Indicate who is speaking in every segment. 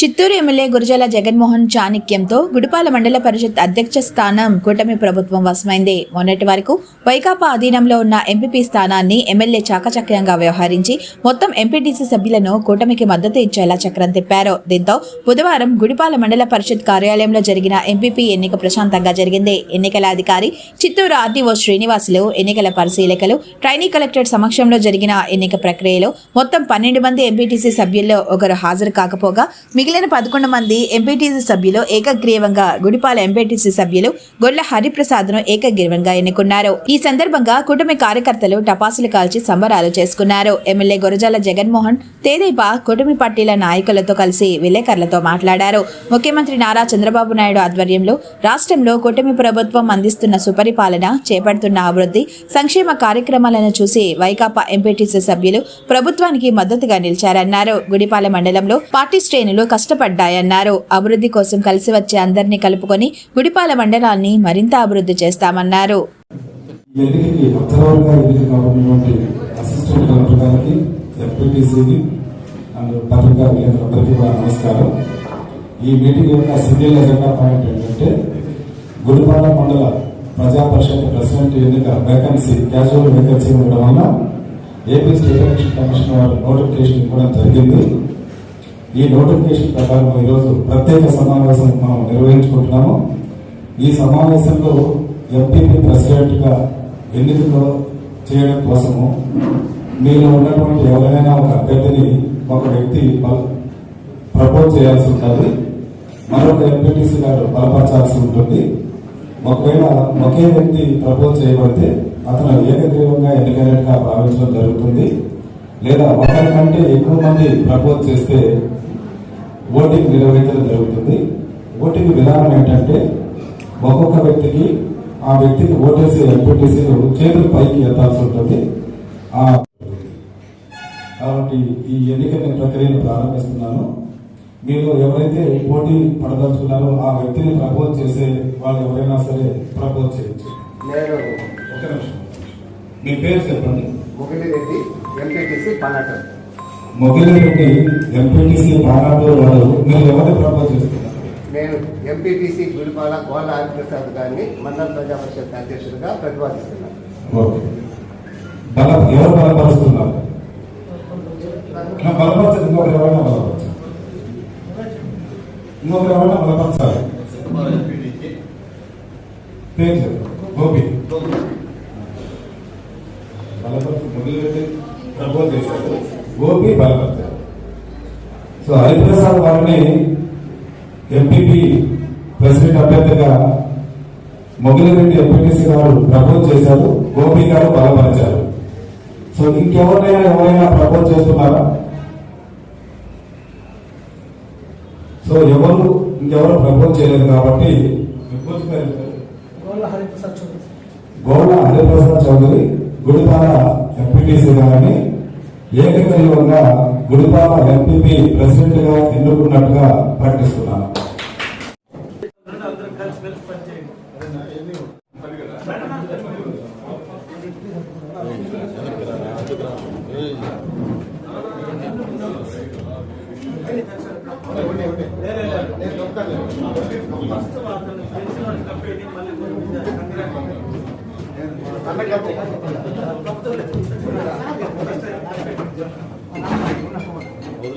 Speaker 1: Chittoor MLA Gurajala Jaganmohan చాణిక్యంతో గుడిపాల మండల పరిషత్ అధ్యక్ష స్థానం కూటమి ప్రభుత్వం వశమైంది. మొన్నటి వరకు వైకాపా అధీనంలో ఉన్న ఎంపీపీ స్థానాన్ని ఎమ్మెల్యే చాకచక్యంగా వ్యవహరించి మొత్తం ఎంపీటీసీ సభ్యులను కూటమికి మద్దతు ఇచ్చేలా చక్రం తిప్పారు. దీంతో బుధవారం గుడిపాల మండల పరిషత్ కార్యాలయంలో జరిగిన ఎంపీపీ ఎన్నిక ప్రశాంతంగా జరిగింది. ఎన్నికల అధికారి చిత్తూరు ఆర్డీఓ శ్రీనివాసులు ఎన్నికల పరిశీలకులు ట్రైనీ కలెక్టర్ సమక్షంలో జరిగిన ఎన్నిక ప్రక్రియలో మొత్తం పన్నెండు మంది ఎంపీటీసీ సభ్యుల్లో ఒకరు హాజరు కాకపోగా మిగిలిన పదకొండు మంది ఎంపీటీసీ సభ్యులు ఏకగ్రీవంగా గుడిపాల ఎంపీటీసీ సభ్యులు గొల్ల హరిప్రసాద్ను ఏకగ్రీవంగా ఎన్నుకున్నారు. ఈ సందర్భంగా కూటమి కార్యకర్తలు టపాసులు కాల్చి సంబరాలు చేసుకున్నారు. ఎమ్మెల్యే గురజాల జగన్మోహన్ తేదీపా కూటమి పార్టీల నాయకులతో కలిసి విలేకరులతో మాట్లాడారు. ముఖ్యమంత్రి నారా చంద్రబాబు నాయుడు ఆధ్వర్యంలో రాష్ట్రంలో కూటమి ప్రభుత్వం అందిస్తున్న సుపరిపాలన చేపడుతున్న అభివృద్ధి సంక్షేమ కార్యక్రమాలను చూసి వైకాపా ఎంపీటీసీ సభ్యులు ప్రభుత్వానికి మద్దతుగా నిలిచారన్నారు. గుడిపాల మండలంలో పార్టీ శ్రేణులు కష్టపడ్డాయన్నారు. అభివృద్ధి కోసం కలిసి వచ్చే అందరినీ కలుపుకొని గుడిపాల మండలాన్ని మరింత అభివృద్ధి చేస్తామన్నారు.
Speaker 2: నమస్కారం. ఈ మీటింగ్ యొక్క సింగిల్ ఎజెండా పాయింట్ ఏంటంటే గుడిపాల మండల ప్రజా పరిషత్ ప్రెసిడెంట్ ఎన్నిక వేకన్సీ క్యాజువల్ వేకన్సీ ఉండడం వల్ల ఏపీ స్టేట్ ఎలక్షన్ కమిషన్ వారు నోటిఫికేషన్ ఇవ్వడం జరిగింది. ఈ నోటిఫికేషన్ ప్రకారం ఈరోజు ప్రత్యేక సమావేశం మనం నిర్వహించుకుంటున్నాము. ఈ సమావేశంలో ఎంపీపీ ప్రెసిడెంట్గా ఎన్నికలో చేయడం కోసము మీలో ఉన్నటువంటి ఎవరైనా ఒక అభ్యర్థిని ఒక వ్యక్తి ప్రపోజ్ చేయాల్సి ఉంటుంది. మరొక ఎంపీటీసీ గారు బలపరచాల్సి ఉంటుంది. ఒకవేళ ఒకే వ్యక్తి ప్రపోజ్ చేయబడితే అతను ఏకగ్రీవంగా ఎన్నికైనట్టుగా భావించడం జరుగుతుంది. లేదా ఒకరి కంటే ఎక్కువ మంది ప్రపోజ్ చేస్తే ఓటింగ్ నిర్వహించడం జరుగుతుంది. ఓటింగ్ విధానం ఏంటంటే ఒక్కొక్క వ్యక్తికి ఆ వ్యక్తికి ఓటేసే ఎంపీటీసీలు చేతులు పైకి ఎత్తాల్సి ఉంటుంది. ఆ కాబట్టి ఈ ఎన్నికల ప్రక్రియను ప్రారంభిస్తున్నాను. మీరు ఎవరైతే పోటీ పడదలుచుకున్నారో ఆ వ్యక్తిని ప్రపోజ్ చేసే వాళ్ళు ఎవరైనా సరే ప్రపోజ్ చేయొచ్చు. ఒక నిమిషం. మీ పేరు చెప్పండి.
Speaker 3: ముగిలిరెడ్డి ఎంపీటీసీ పన్నెండు
Speaker 2: మొగిలిరెడ్డి ఎంపీటీసీ బాణాలు వారు మీరు ఎవరిని ప్రపోజ్ చేస్తున్నారు?
Speaker 3: నేను ఎంపీటీసీ గుడిపాల గోళ్ళ హరిప్రసాద్ గారిని మండల ప్రజా పరిషత్ అధ్యక్షుడిగా ప్రతిపాదిస్తున్నాను.
Speaker 2: ఓకే. బల ఎవరు బలపరుస్తున్నారు? బలపరచదు ఇంకొకరు ఎవరైనా బలపరచాలి? ఇంకొకరు ఎవరైనా బలపరచాలి? పేరు గోపి. బలపరచు మొదలుపెట్టి ప్రపోజ్ చేశారు. గోపి బలపరచారు సో హరిప్రసాద్ గారిని ఎంపీపీ ప్రెసిడెంట్ అభ్యర్థిగా మొగిలిరెడ్డి ఎంపీటీసీ గారు ప్రపోజ్ చేశారు. గోపి గారు బలపరిచారు. సో ఇంకెవరైనా ఎవరైనా ప్రపోజ్ చేస్తున్నారా? సో ఎవరు ఇంకెవరు ప్రపోజ్ చేయలేదు కాబట్టి? గోళ్ళ హరిప్రసాద్ చౌదరి. గుడిపాల ఎంపీటీసీ గారిని ఏకగ్రీవంగా గుడిపాల ఎంపీపీ ప్రెసిడెంట్గా ఎన్నుకున్నట్టుగా ప్రకటిస్తున్నాను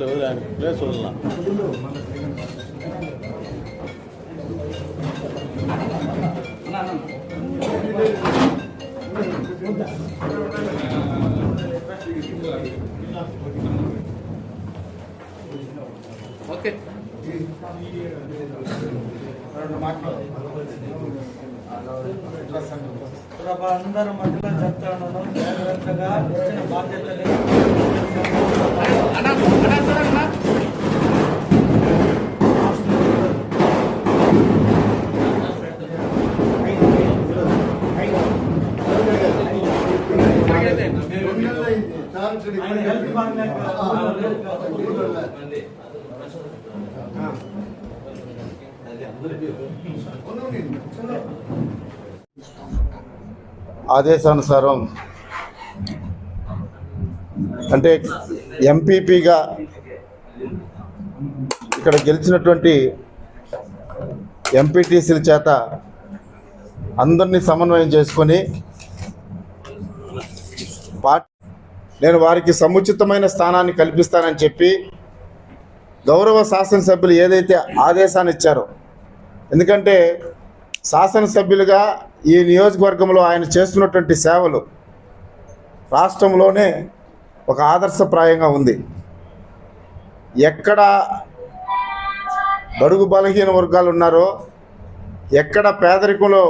Speaker 4: இல்லை ஒரு சொல்லலாம். ஓகே
Speaker 5: ప్రభా అందరం మధ్యలో చెప్తాను జాగ్రత్తగా ఇచ్చిన బాధ్యతని ఆయన హెల్త్ బాగాలేదు
Speaker 6: ఆదేశానుసారం అంటే ఎంపీపీగా ఇక్కడ గెలిచినటువంటి ఎంపీటీసీల చేత అందరినీ సమన్వయం చేసుకొని పార్టీ నేను వారికి సముచితమైన స్థానాన్ని కల్పిస్తానని చెప్పి గౌరవ శాసనసభ్యులు ఏదైతే ఆదేశాన్ని ఇచ్చారో ఎందుకంటే శాసనసభ్యులుగా ఈ నియోజకవర్గంలో ఆయన చేస్తున్నటువంటి సేవలు రాష్ట్రంలోనే ఒక ఆదర్శప్రాయంగా ఉంది. ఎక్కడ బడుగు బలహీన వర్గాలు ఉన్నారో ఎక్కడ పేదరికంలో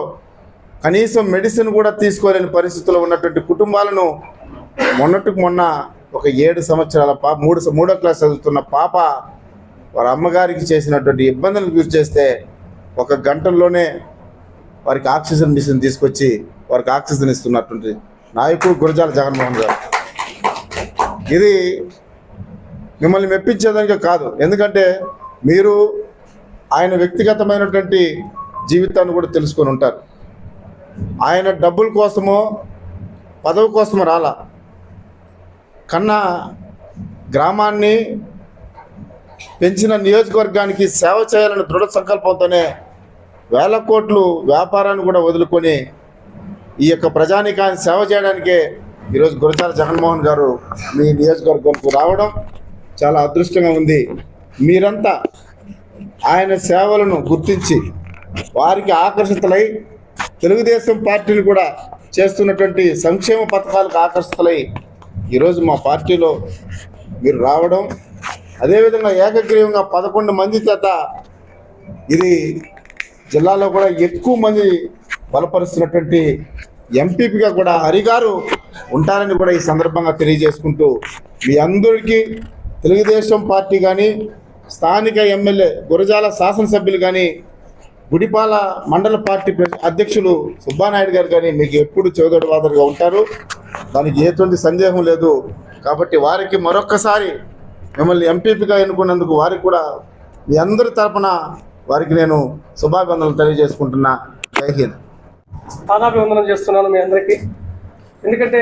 Speaker 6: కనీసం మెడిసిన్ కూడా తీసుకోలేని పరిస్థితుల్లో ఉన్నటువంటి కుటుంబాలను మొన్నటికి మొన్న ఒక ఏడు సంవత్సరాల పాప మూడు మూడో క్లాస్ చదువుతున్న పాప వారి అమ్మగారికి చేసినటువంటి ఇబ్బందులు గురి చేస్తే ఒక గంటల్లోనే వారికి ఆక్సిజన్ మిషన్ తీసుకొచ్చి వారికి ఆక్సిజన్ ఇస్తున్నటువంటి నాయకుడు గురజాల జగన్మోహన్ గారు. ఇది మిమ్మల్ని మెప్పించేదానికి కాదు. ఎందుకంటే మీరు ఆయన వ్యక్తిగతమైనటువంటి జీవితాన్ని కూడా తెలుసుకొని ఉంటారు. ఆయన డబ్బుల కోసమో పదవి కోసమో రాలా. కన్నా గ్రామాన్ని పెంచిన నియోజకవర్గానికి సేవ చేయాలని దృఢ సంకల్పంతోనే వేల కోట్లు వ్యాపారాన్ని కూడా వదులుకొని ఈ యొక్క ప్రజానికాన్ని సేవ చేయడానికే ఈరోజు గురజాల జగన్మోహన్ గారు మీ నియోజకవర్గంకు రావడం చాలా అదృష్టంగా ఉంది. మీరంతా ఆయన సేవలను గుర్తించి వారికి ఆకర్షితులై తెలుగుదేశం పార్టీని కూడా చేస్తున్నటువంటి సంక్షేమ పథకాలకు ఆకర్షితులై ఈరోజు మా పార్టీలో మీరు రావడం అదేవిధంగా ఏకగ్రీవంగా పదకొండు మంది చేత ఇది జిల్లాలో కూడా ఎక్కువ మంది బలపరుస్తున్నటువంటి ఎంపీపీగా కూడా హరిగారు ఉంటారని కూడా ఈ సందర్భంగా తెలియజేసుకుంటూ మీ అందరికీ తెలుగుదేశం పార్టీ కానీ స్థానిక ఎమ్మెల్యే గురజాల శాసనసభ్యులు కానీ గుడిపాల మండల పార్టీ అధ్యక్షులు సుబ్బానాయుడు గారు కానీ మీకు ఎప్పుడు చౌదరి ఉంటారు. దానికి ఎటువంటి సందేహం లేదు. కాబట్టి వారికి మరొక్కసారి మిమ్మల్ని ఎంపీపీగా ఎన్నుకున్నందుకు వారికి కూడా మీ అందరి తరపున వారికి నేను శుభాభివందనలు తెలియజేసుకుంటున్నా. జై హింద్.
Speaker 5: పాదాభివందనం చేస్తున్నాను మీ అందరికీ. ఎందుకంటే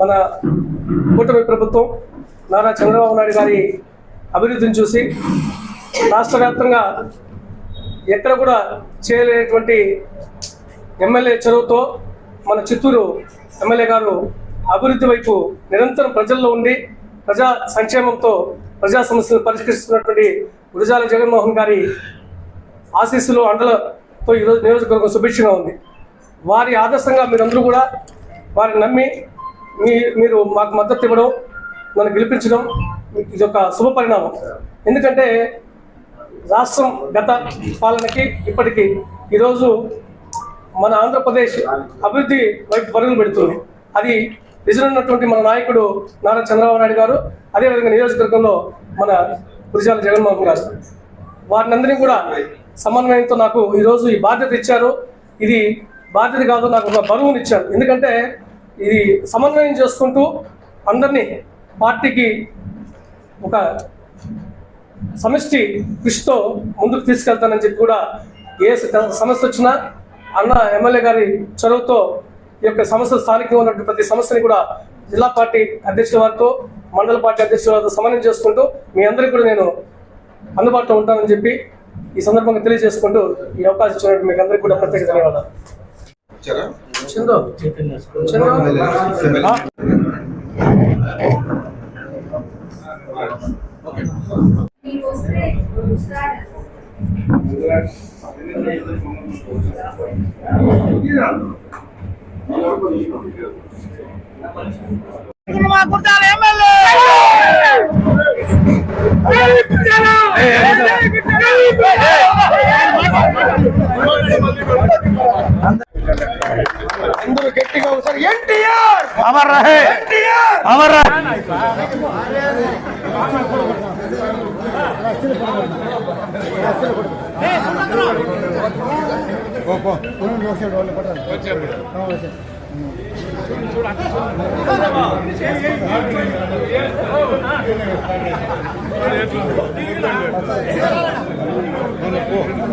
Speaker 5: మన కూటమి ప్రభుత్వం నారా చంద్రబాబు నాయుడు గారి అభివృద్ధిని చూసి రాష్ట్ర వ్యాప్తంగా ఎక్కడ కూడా చేయలేనటువంటి ఎమ్మెల్యే చొరవతో మన చిత్తూరు ఎమ్మెల్యే గారు అభివృద్ధి వైపు నిరంతరం ప్రజల్లో ఉండి ప్రజా సంక్షేమంతో ప్రజా సమస్యలు పరిష్కరిస్తున్నటువంటి గురజాల జగన్మోహన్ గారి ఆశీస్సులు అండలతో ఈరోజు నియోజకవర్గం సుభిక్షంగా ఉంది. వారి ఆదర్శంగా మీరందరూ కూడా వారిని నమ్మి మీ మీరు మాకు మద్దతు ఇవ్వడం నన్ను గెలిపించడం ఇది ఒక శుభ పరిణామం. ఎందుకంటే రాష్ట్రం గత పాలనకి ఇప్పటికీ ఈరోజు మన ఆంధ్రప్రదేశ్ అభివృద్ధి వైపు పరుగులు పెడుతుంది. అది నిజనున్నటువంటి మన నాయకుడు నారా చంద్రబాబు నాయుడు గారు అదేవిధంగా నియోజకవర్గంలో మన గురిజాల జగన్మోహన్ గారు. వారినందరినీ కూడా సమన్వయంతో నాకు ఈరోజు ఈ బాధ్యత ఇచ్చారు. ఇది బాధ్యత కాదు నాకు ఒక బరువుని ఇచ్చారు. ఎందుకంటే ఇది సమన్వయం చేసుకుంటూ అందరినీ పార్టీకి ఒక సమిష్టి కృషితో ముందుకు తీసుకెళ్తానని చెప్పి కూడా ఏ స- సమస్య వచ్చినా అన్న ఎమ్మెల్యే గారి చొరవతో ఈ యొక్క సమస్య స్థానికంగా ఉన్నటువంటి ప్రతి సమస్యని కూడా జిల్లా పార్టీ అధ్యక్షుల వారితో మండల పార్టీ అధ్యక్షులతో సమన్వయం చేసుకుంటూ మీ అందరికీ కూడా నేను అందుబాటులో ఉంటానని చెప్పి ఈ సందర్భంగా తెలియజేసుకుంటూ ఈ అవకాశం ఇచ్చినట్టు మీకు అందరికీ కూడా ప్రత్యేక ధన్యవాదాలు.
Speaker 3: అందరూ గట్టిగా ఒకసారి ఎన్టీఆర్!
Speaker 4: అమర్ రహే! అమర్ రహే!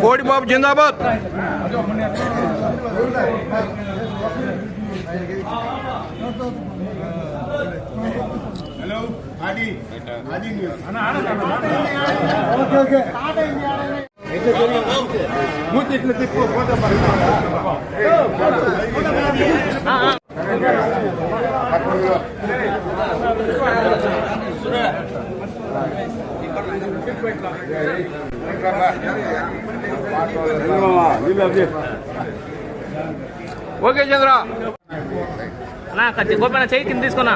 Speaker 4: కోడి బాబు జిందాబాద్ ఓకే చంద్ర.
Speaker 7: నా కత్తి గోపన చేయి కింద తీసుకున్నా.